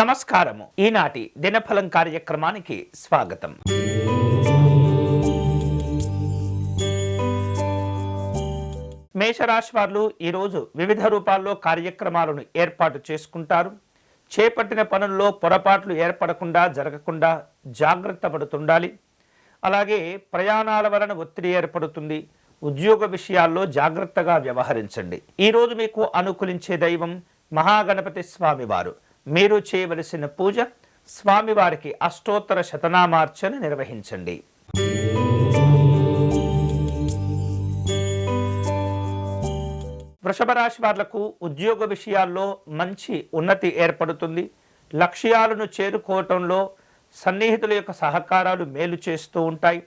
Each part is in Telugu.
నమస్కారము. ఈనాటి దినఫలం కార్యక్రమానికి స్వాగతం. మేషరాశి వారు ఈరోజు వివిధ రూపాల్లో కార్యక్రమాలను ఏర్పాటు చేసుకుంటారు. చేపట్టిన పనుల్లో పొరపాట్లు ఏర్పడకుండా జరగకుండా జాగ్రత్త పడుతుండాలి. అలాగే ప్రయాణాల వలన ఒత్తిడి ఏర్పడుతుంది. ఉద్యోగ విషయాల్లో జాగ్రత్తగా వ్యవహరించండి. ఈరోజు మీకు అనుకూలించే దైవం మహాగణపతి స్వామివారు. మీరు చేయవలసిన పూజ స్వామివారికి అష్టోత్తర శతనామార్చన నిర్వహించండి. వృషభ రాశి వాళ్ళకు ఉద్యోగ విషయాల్లో మంచి ఉన్నతి ఏర్పడుతుంది. లక్ష్యాలను చేరుకోవటంలో సన్నిహితుల యొక్క సహకారాలు మేలు చేస్తూ ఉంటాయి.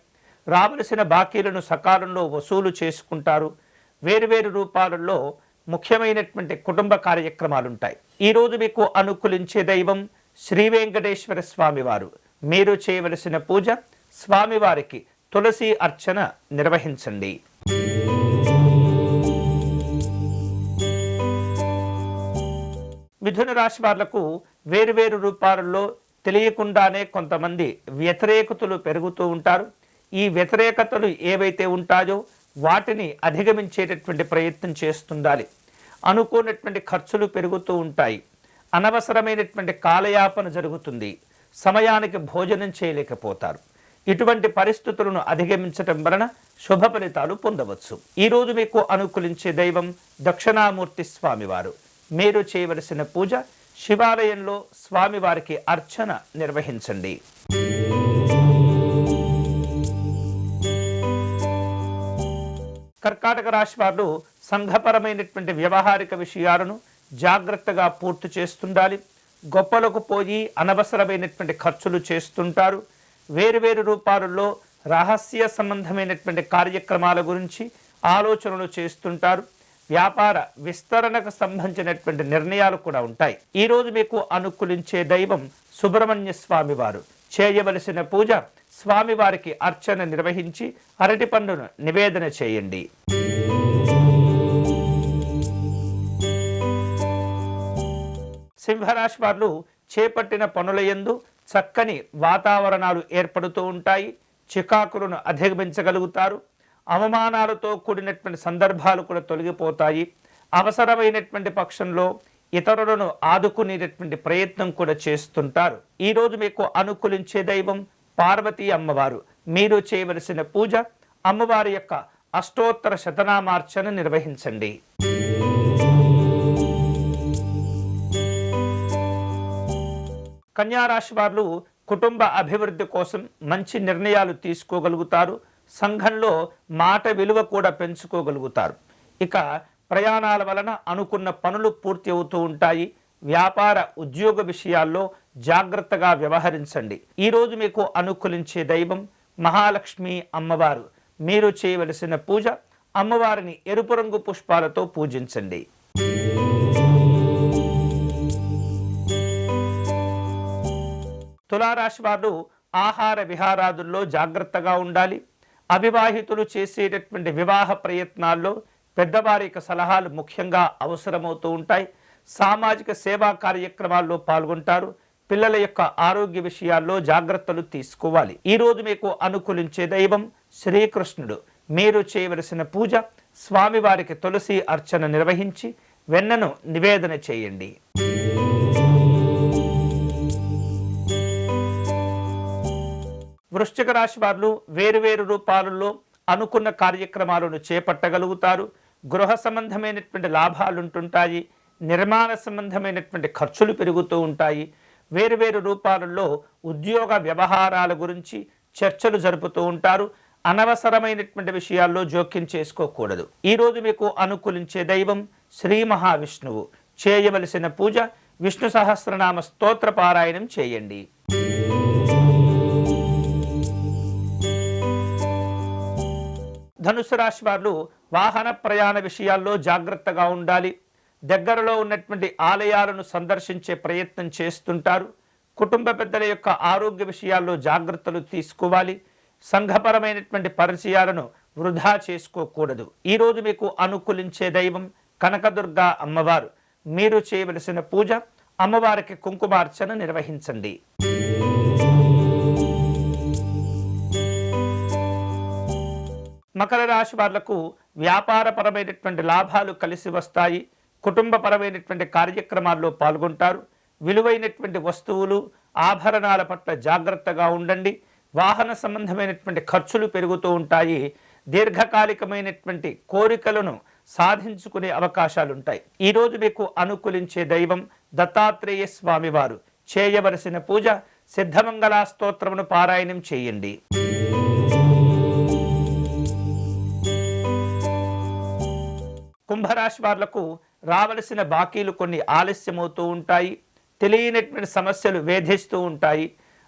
రావలసిన బాకీలను సకాలంలో వసూలు చేసుకుంటారు. వేరువేరు రూపాలలో ముఖ్యమైనటువంటి కుటుంబ కార్యక్రమాలుంటాయి. ఈరోజు మీకు అనుకూలించే దైవం శ్రీ వెంకటేశ్వర స్వామివారు. మీరు చేయవలసిన పూజ స్వామివారికి తులసి అర్చన నిర్వహించండి. మిథున రాశి వాళ్ళకు వేరువేరు రూపాలలో తెలియకుండానే కొంతమంది వ్యతిరేకతలు పెరుగుతూ ఉంటారు. ఈ వ్యతిరేకతలు ఏవైతే ఉంటాయో వాటిని అధిగమించేటటువంటి ప్రయత్నం చేస్తుండాలి. అనుకోనటువంటి ఖర్చులు పెరుగుతూ ఉంటాయి. అనవసరమైనటువంటి కాలయాపన జరుగుతుంది. సమయానికి భోజనం చేయలేకపోతారు. ఇటువంటి పరిస్థితులను అధిగమించటం వలన శుభ ఫలితాలు పొందవచ్చు. ఈరోజు మీకు అనుకూలించే దైవం దక్షిణామూర్తి స్వామివారు. మీరు చేయవలసిన పూజ శివాలయంలో స్వామివారికి అర్చన నిర్వహించండి. కర్కాటక రాశి వారు సంఘపరమైనటువంటి వ్యవహారిక విషయాలను జాగ్రత్తగా పూర్తి చేస్తుండాలి. గొప్పలకు పోయి అనవసరమైనటువంటి ఖర్చులు చేస్తుంటారు. వేరువేరు రూపాలలో రహస్య సంబంధమైనటువంటి కార్యక్రమాల గురించి ఆలోచనలు చేస్తుంటారు. వ్యాపార విస్తరణకు సంబంధించినటువంటి నిర్ణయాలు కూడా ఉంటాయి. ఈరోజు మీకు అనుకూలించే దైవం సుబ్రహ్మణ్య స్వామి వారు చేయవలసిన పూజ స్వామివారికి అర్చన నిర్వహించి అరటి పండును నివేదన చేయండి. సింహరాశి వారు చేపట్టిన పనుల యందు చక్కని వాతావరణాలు ఏర్పడుతూ ఉంటాయి. చికాకులను అధిగమించగలుగుతారు. అవమానాలతో కూడినటువంటి సందర్భాలు కూడా తొలగిపోతాయి. అవసరమైనటువంటి పక్షంలో ఇతరులను ఆదుకునేటటువంటి ప్రయత్నం కూడా చేస్తుంటారు. ఈరోజు మీకు అనుకూలించే దైవం పార్వతీ అమ్మవారు. మీరు చేయవలసిన పూజ అమ్మవారి యొక్క అష్టోత్తర శతనామార్చన నిర్వహించండి. కన్యారాశి వారు కుటుంబ అభివృద్ధి కోసం మంచి నిర్ణయాలు తీసుకోగలుగుతారు. సంఘంలో మాట విలువ కూడా పెంచుకోగలుగుతారు. ఇక ప్రయాణాల వలన అనుకున్న పనులు పూర్తి అవుతూ ఉంటాయి. వ్యాపార ఉద్యోగ విషయాల్లో జాగ్రత్తగా వ్యవహరించండి. ఈరోజు మీకు అనుకూలించే దైవం మహాలక్ష్మి అమ్మవారు. మీరు చేయవలసిన పూజ అమ్మవారిని ఎరుపు రంగు పుష్పాలతో పూజించండి. తులారాశి వారు ఆహార విహారాదుల్లో జాగ్రత్తగా ఉండాలి. అవివాహితులు చేసేటటువంటి వివాహ ప్రయత్నాల్లో పెద్దవారి యొక్క సలహాలు ముఖ్యంగా అవసరమవుతూ ఉంటాయి. సామాజిక సేవా కార్యక్రమాల్లో పాల్గొంటారు. పిల్లల యొక్క ఆరోగ్య విషయాల్లో జాగ్రత్తలు తీసుకోవాలి. ఈరోజు మీకు అనుకూలించే దైవం శ్రీకృష్ణుడు. మీరు చేయవలసిన పూజ స్వామివారికి తులసి అర్చన నిర్వహించి వెన్నను నివేదన చేయండి. వృశ్చిక రాశి వారు వేరువేరు రూపాలలో అనుకున్న కార్యక్రమాలను చేపట్టగలుగుతారు. గృహ సంబంధమైనటువంటి లాభాలు ఉంటుంటాయి. నిర్మాణ సంబంధమైనటువంటి ఖర్చులు పెరుగుతూ ఉంటాయి. వేరువేరు రూపాలలో ఉద్యోగ వ్యవహారాల గురించి చర్చలు జరుపుతూ ఉంటారు. అనవసరమైనటువంటి విషయాల్లో జోక్యం చేసుకోకూడదు. ఈరోజు మీకు అనుకూలించే దైవం శ్రీ మహావిష్ణువు. చేయవలసిన పూజ విష్ణు సహస్రనామ స్తోత్ర పారాయణం చేయండి. ధనుసు రాశి వారు వాహన ప్రయాణ విషయాల్లో జాగ్రత్తగా ఉండాలి. దగ్గరలో ఉన్నటువంటి ఆలయాలను సందర్శించే ప్రయత్నం చేస్తుంటారు. కుటుంబ పెద్దల యొక్క ఆరోగ్య విషయాల్లో జాగ్రత్తలు తీసుకోవాలి. సంఘపరమైనటువంటి పరిచయాలను వృధా చేసుకోకూడదు. ఈరోజు మీకు అనుకూలించే దైవం కనకదుర్గ అమ్మవారు. మీరు చేయవలసిన పూజ అమ్మవారికి కుంకుమార్చన నిర్వహించండి. మకర రాశి వాళ్ళకు వ్యాపారపరమైనటువంటి లాభాలు కలిసి వస్తాయి. కుటుంబపరమైనటువంటి కార్యక్రమాల్లో పాల్గొంటారు. విలువైనటువంటి వస్తువులు ఆభరణాల పట్ల జాగ్రత్తగా ఉండండి. వాహన సంబంధమైనటువంటి ఖర్చులు పెరుగుతూ ఉంటాయి. దీర్ఘకాలికమైనటువంటి కోరికలను సాధించుకునే అవకాశాలు ఉంటాయి ఈరోజు మీకు అనుకూలించే దైవం దత్తాత్రేయ స్వామివారు. చేయవలసిన పూజ సిద్ధమంగళా స్తోత్రమును పారాయణం చేయండి. కుంభరాశి వాళ్ళకు రావలసిన బాకీలు కొన్ని ఆలస్యమవుతూ ఉంటాయి. తెలియనటువంటి సమస్యలు వేధిస్తూ ఉంటాయి.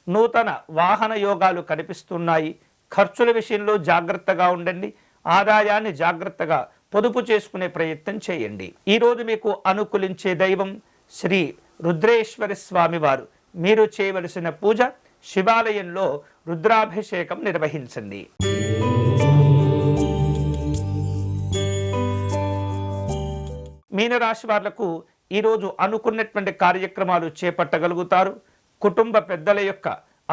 నూతన వాహన యోగాలు కనిపిస్తున్నాయి. ఖర్చుల విషయంలో జాగ్రత్తగా ఉండండి. ఆదాయాన్ని జాగ్రత్తగా పొదుపు చేసుకునే ప్రయత్నం చేయండి. ఈరోజు మీకు అనుకూలించే దైవం శ్రీ రుద్రేశ్వరి స్వామివారు మీరు చేయవలసిన పూజ శివాలయంలో రుద్రాభిషేకం నిర్వహించండి. రాశి వాళ్ళకు ఈరోజు అనుకున్నటువంటి కార్యక్రమాలు చేపట్టగలుగుతారు. కుటుంబ పెద్దల యొక్క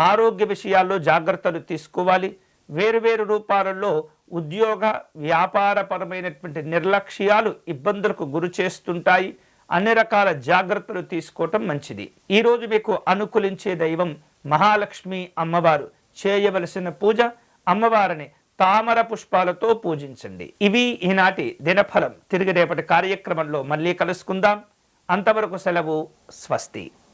ఆరోగ్య విషయాల్లో జాగ్రత్తలు తీసుకోవాలి. వేరువేరు రూపాలలో ఉద్యోగ వ్యాపారపరమైనటువంటి నిర్లక్ష్యాలు ఇబ్బందులకు గురి చేస్తుంటాయి. అన్ని రకాల జాగ్రత్తలు తీసుకోవటం మంచిది. ఈరోజు మీకు అనుకూలించే దైవం మహాలక్ష్మి అమ్మవారు. చేయవలసిన పూజ అమ్మవారిని తామర పుష్పాలతో పూజించండి. ఇవి ఈనాటి దినఫలం. తిరిగి రేపటి కార్యక్రమంలో మళ్ళీ కలుసుకుందాం. అంతవరకు సెలవు స్వస్తి.